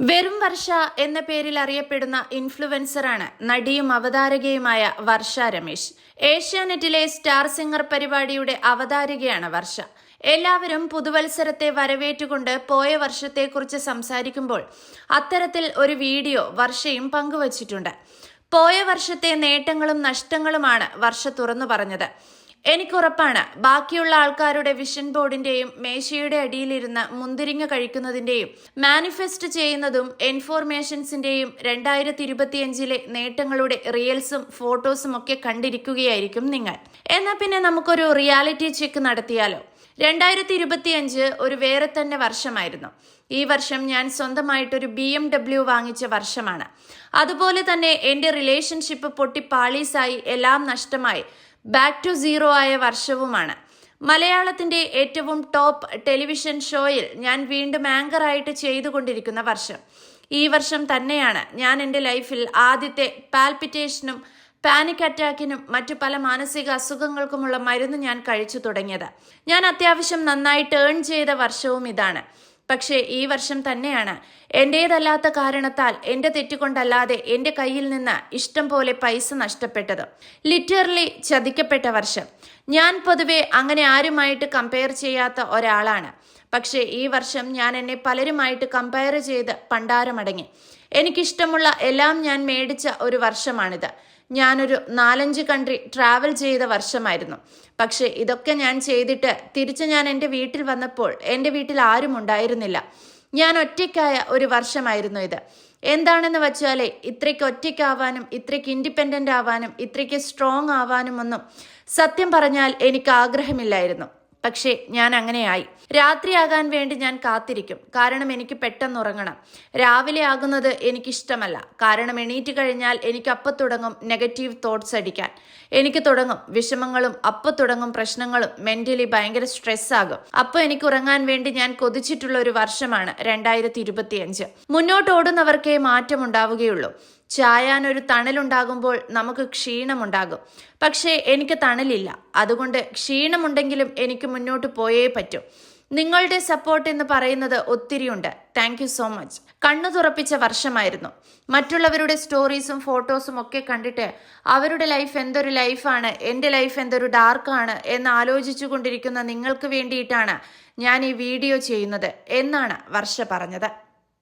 വെറും വർഷ എന്ന പേരിൽ അറിയപ്പെടുന്ന ഇൻഫ്ലുവൻസറാണ് നടിയും അവതാരകയുമായ വർഷ രമേശ്. ഏഷ്യാനെറ്റിലെ സ്റ്റാർ സിംഗർ പരിപാടിയുടെ അവതാരകയാണ് വർഷ. എല്ലാവരും പുതുവത്സരത്തെ വരവേറ്റുകൊണ്ട് പോയ വർഷത്തെക്കുറിച്ച് സംസാരിക്കുമ്പോൾ അത്തരത്തിൽ ഒരു വീഡിയോ വർഷയും പങ്കുവച്ചിട്ടുണ്ട്. പോയ വർഷത്തെ നേട്ടങ്ങളും നഷ്ടങ്ങളുമാണ് വർഷ തുറന്നു പറഞ്ഞത്. എനിക്കുറപ്പാണ്. ബാക്കിയുള്ള ആൾക്കാരുടെ വിഷൻ ബോർഡിന്റെയും മേശയുടെ അടിയിലിരുന്ന് മുന്തിരിങ്ങ കഴിക്കുന്നതിന്റെയും മാനിഫെസ്റ്റ് ചെയ്യുന്നതും എൻഫോർമേഷൻസിന്റെയും രണ്ടായിരത്തി ഇരുപത്തിയഞ്ചിലെ നേട്ടങ്ങളുടെ റിയൽസും ഫോട്ടോസും ഒക്കെ കണ്ടിരിക്കുകയായിരിക്കും നിങ്ങൾ. എന്നാൽ പിന്നെ നമുക്കൊരു റിയാലിറ്റി ചെക്ക് നടത്തിയാലോ? രണ്ടായിരത്തി ഇരുപത്തിയഞ്ച് ഒരു വേറെ തന്നെ വർഷമായിരുന്നു. ഈ വർഷം ഞാൻ സ്വന്തമായിട്ടൊരു ബി എം ഡബ്ല്യു വാങ്ങിച്ച വർഷമാണ്. അതുപോലെ തന്നെ എന്റെ റിലേഷൻഷിപ്പ് പൊട്ടി പാളീസായി എല്ലാം നഷ്ടമായി. ബാക്ക് ടു സീറോ ആയ വർഷവുമാണ്. മലയാളത്തിന്റെ ഏറ്റവും ടോപ്പ് ടെലിവിഷൻ ഷോയിൽ ഞാൻ വീണ്ടും ആങ്കറായിട്ട് ചെയ്തുകൊണ്ടിരിക്കുന്ന വർഷം. ഈ വർഷം തന്നെയാണ് ഞാൻ എന്റെ ലൈഫിൽ ആദ്യത്തെ പാൽപിറ്റേഷനും പാനിക് അറ്റാക്കിനും മറ്റു പല മാനസിക അസുഖങ്ങൾക്കുമുള്ള മരുന്ന് ഞാൻ കഴിച്ചു തുടങ്ങിയത്. ഞാൻ അത്യാവശ്യം നന്നായി ടേൺ ചെയ്ത വർഷവും ഇതാണ്. പക്ഷേ ഈ വർഷം തന്നെയാണ്. എന്റേതല്ലാത്ത കാരണത്താൽ എന്റെ തെറ്റുകൊണ്ടല്ലാതെ എന്റെ കയ്യിൽ നിന്ന് ഇഷ്ടം പോലെ പൈസ നഷ്ടപ്പെട്ടത്. ലിറ്ററലി ചതിക്കപ്പെട്ട വർഷം. ഞാൻ പൊതുവെ അങ്ങനെ ആരുമായിട്ട് കമ്പയർ ചെയ്യാത്ത ഒരാളാണ്. പക്ഷേ ഈ വർഷം ഞാൻ എന്നെ പലരുമായിട്ട് കമ്പയർ ചെയ്ത് പണ്ടാരമടങ്ങി. എനിക്കിഷ്ടമുള്ള എല്ലാം ഞാൻ മേടിച്ച ഒരു വർഷമാണിത്. ഞാനൊരു നാലഞ്ച് കൺട്രി ട്രാവൽ ചെയ്ത വർഷമായിരുന്നു. പക്ഷേ ഇതൊക്കെ ഞാൻ ചെയ്തിട്ട് തിരിച്ച് ഞാൻ എന്റെ വീട്ടിൽ വന്നപ്പോൾ എന്റെ വീട്ടിൽ ആരും ഉണ്ടായിരുന്നില്ല. ഞാൻ ഒറ്റയ്ക്കായ ഒരു വർഷമായിരുന്നു ഇത്. എന്താണെന്ന് വെച്ചാലേ ഇത്രയ്ക്ക് ഒറ്റയ്ക്കാവാനും ഇത്രയ്ക്ക് ഇൻഡിപെൻഡന്റ് ആവാനും ഇത്രയ്ക്ക് സ്ട്രോങ് ആവാനും ഒന്നും സത്യം പറഞ്ഞാൽ എനിക്ക് ആഗ്രഹമില്ലായിരുന്നു. പക്ഷേ ഞാൻ അങ്ങനെയായി. രാത്രിയാകാൻ വേണ്ടി ഞാൻ കാത്തിരിക്കും. കാരണം എനിക്ക് പെട്ടെന്ന് ഉറങ്ങണം. രാവിലെ ആകുന്നത് എനിക്കിഷ്ടമല്ല. കാരണം എണീറ്റ് കഴിഞ്ഞാൽ എനിക്ക് അപ്പം തുടങ്ങും നെഗറ്റീവ് തോട്ട്സ് അടിക്കാൻ. എനിക്ക് തുടങ്ങും. വിഷമങ്ങളും അപ്പം തുടങ്ങും പ്രശ്നങ്ങളും മെന്റലി ഭയങ്കര സ്ട്രെസ് ആകും. അപ്പോൾ എനിക്ക് ഉറങ്ങാൻ വേണ്ടി ഞാൻ കൊതിച്ചിട്ടുള്ള ഒരു വർഷമാണ് രണ്ടായിരത്തി മുന്നോട്ട് ഓടുന്നവർക്കേ മാറ്റം ഒരു തണലുണ്ടാകുമ്പോൾ നമുക്ക് ക്ഷീണമുണ്ടാകും. പക്ഷേ എനിക്ക് തണലില്ല. അതുകൊണ്ട് ക്ഷീണമുണ്ടെങ്കിലും എനിക്ക് മുന്നോട്ട് പോയേ പറ്റൂ. നിങ്ങളുടെ സപ്പോർട്ട് എന്ന് പറയുന്നത് ഒത്തിരിയുണ്ട്. താങ്ക് യു സോ മച്ച് കണ്ണു തുറപ്പിച്ച വർഷമായിരുന്നു. മറ്റുള്ളവരുടെ സ്റ്റോറീസും ഫോട്ടോസും ഒക്കെ കണ്ടിട്ട് അവരുടെ ലൈഫ് എന്തൊരു ലൈഫാണ് എന്റെ ലൈഫ് എന്തൊരു ഡാർക്കാണ് എന്ന് ആലോചിച്ചു കൊണ്ടിരിക്കുന്ന നിങ്ങൾക്ക് വേണ്ടിയിട്ടാണ് ഞാൻ ഈ വീഡിയോ ചെയ്യുന്നത് എന്നാണ് വർഷ പറഞ്ഞത്.